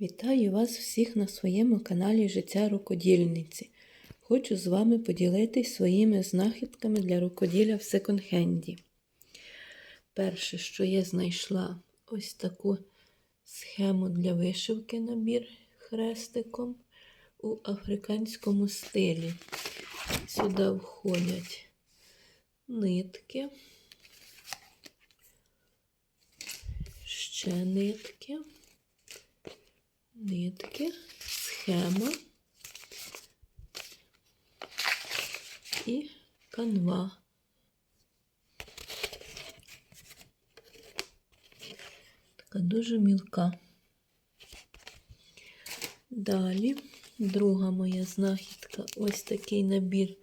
Вітаю вас всіх на своєму каналі Життя рукодільниці. Хочу з вами поділитись своїми знахідками для рукоділля в секонд-хенді. Перше, що я знайшла, ось таку схему для вишивки набір хрестиком у африканському стилі. Сюди входять нитки, ще нитки нитки, схема і канва. Така дуже мілка. Далі друга моя знахідка ось такий набір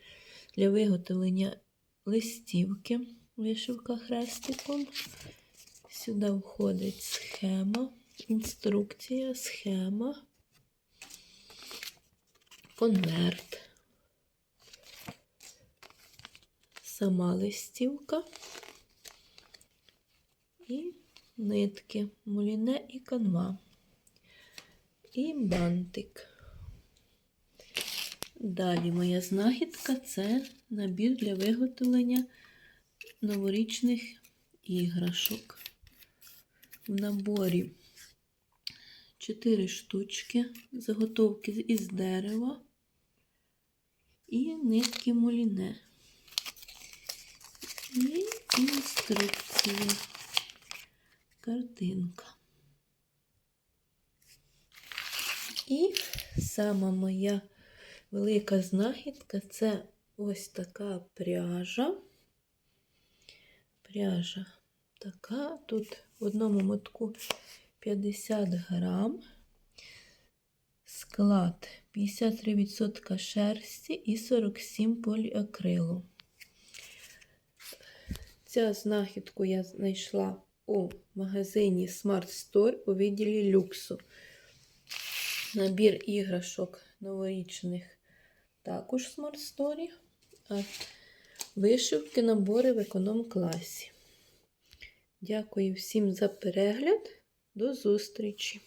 для виготовлення листівки, вишивка хрестиком. Сюди входить схема інструкція, схема, конверт, сама листівка. І нитки, муліне і канва, і бантик. Далі моя знахідка це набір для виготовлення новорічних іграшок. В наборі 4 штучки, заготовки із дерева і нитки муліне. І інструкція, картинка. І сама моя велика знахідка це ось така пряжа. Пряжа така, тут в одному мотку 50 грам, склад 53% шерсті і 47 поліакрилу. Ця знахідку я знайшла у магазині Smart Store у відділі люксу. Набір іграшок новорічних також в Smart Store, а вишивки набори в економ-класі. Дякую всім за перегляд. До зустрічі!